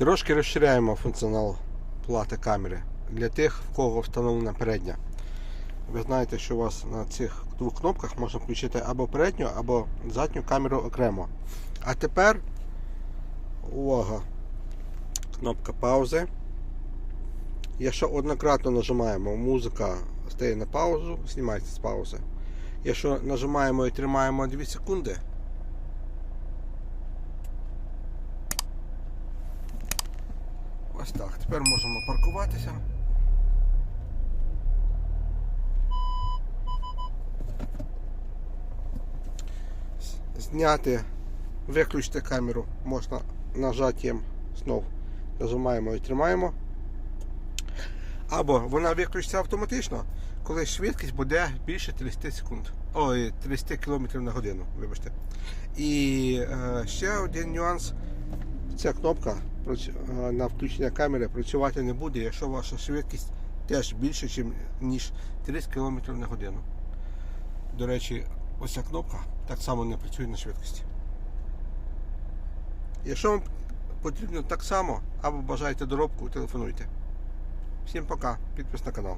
Трошки розширяємо функціонал плати камери для тих, в кого встановлена передня. Ви знаєте, що у вас на цих двох кнопках можна включити або передню, або задню камеру окремо. А тепер увага! Кнопка паузи. Якщо однократно нажимаємо, музика стає на паузу, знімається з паузи. Якщо нажимаємо і тримаємо 2 секунди, ось так. Тепер можемо паркуватися. Зняти, виключити камеру можна нажаттям знов. Нажимаємо і тримаємо. Або вона виключиться автоматично, коли швидкість буде більше 30 секунд. Ой, 30 км на годину, вибачте. І е, ще один нюанс. Ця кнопка на включення камери працювати не буде, якщо ваша швидкість теж більше, ніж 30 км на годину. До речі, ось ця кнопка так само не працює на швидкості. Якщо вам потрібно так само, або бажаєте доробку, телефонуйте. Всім пока, підпис на канал.